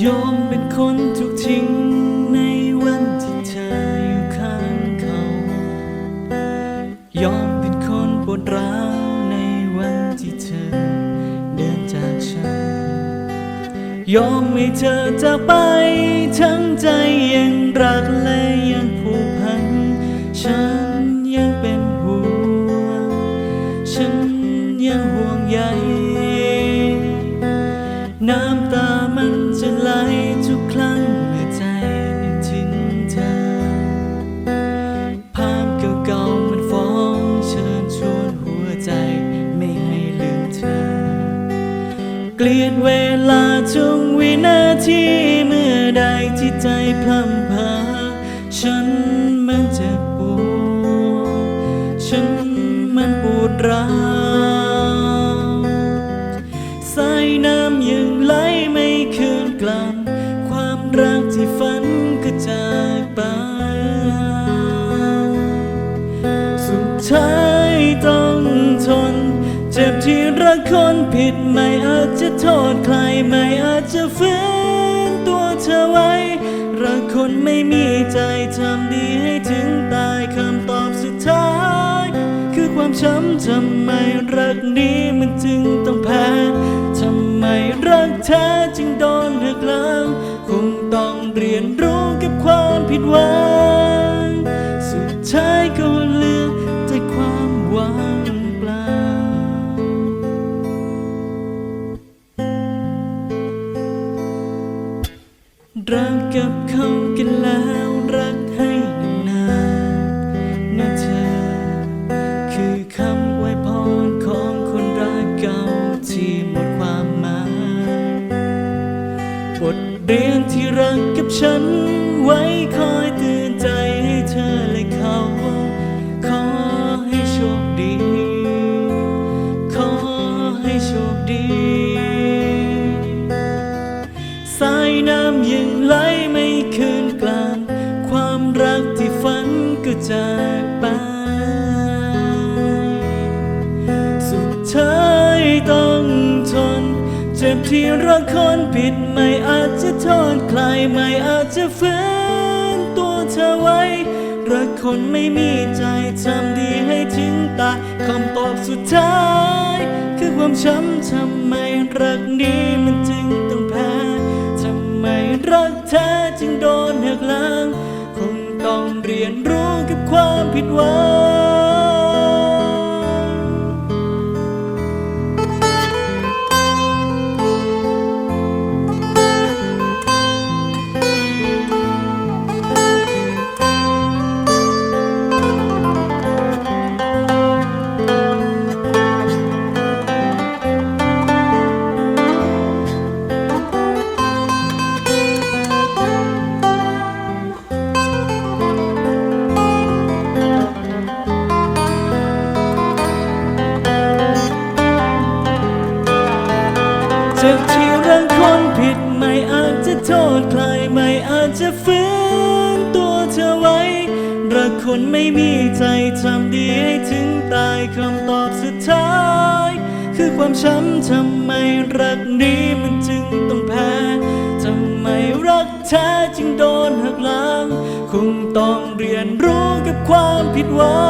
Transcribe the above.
ยอมเป็นคนถูกทิ้งในวันที่เธออยู่ข้างเขา ยอมเป็นคนปวดร้าวในวันที่เธอเดินจากฉัน ยอมให้เธอจากไป ลียดเวลาทุกวินาทีเมื่อใดที่ใจพลัำพาฉันมันเจ็บปวดฉันมันปวดร้าวสายน้ำยังไหลไม่คืนกลับ เจ็บที่รักคนผิดไม่อาจจะโทษใครไม่อาจจะฝืนตัวเธอไว้ รักคนไม่มีใจทำดีให้ถึงตายคำตอบสุดท้าย คือความช้ำทำไมรักนี้มันจึงต้องแพ้ทำไมรักแท้จึงโดนหักหลังคงต้องเรียนรู้กับความผิดหวัง สุดท้ายก็เหลือแต่ความหวังเปล่า รักกับเขากันแล้วรักให้นานนะเธอ คือคำไวยพรของคนรักเก่าที่หมดความหมายบทเรียนที่รักกับฉัน ไว้คอยเตือนใจให้เธอและเขา ขอให้โชคดี ขอให้โชคดี ที่รักคนผิดไม่อาจจะโทษใครไม่อาจจะฝืนตัวเธอไว้ รักคนไม่มีใจทำดีให้ถึงตายคำตอบสุดท้าย คือความช้ำทำไมรักนี้มันจึงต้องแพ้ทำไมรักแท้จึงโดนหักหลังคงต้องเรียนรู้กับความผิดหวัง เจ็บที่รักคนผิดไม่อาจจะโทษใครไม่อาจจะฝืนตัวเธอไว้ รักคนไม่มีใจทำดีให้ถึงตายคำตอบสุดท้าย คือความช้ำทำไมรักนี้มันจึงต้องแพ้ทำไมรักแท้จึงโดนหักหลังคงต้องเรียนรู้กับความผิดหวัง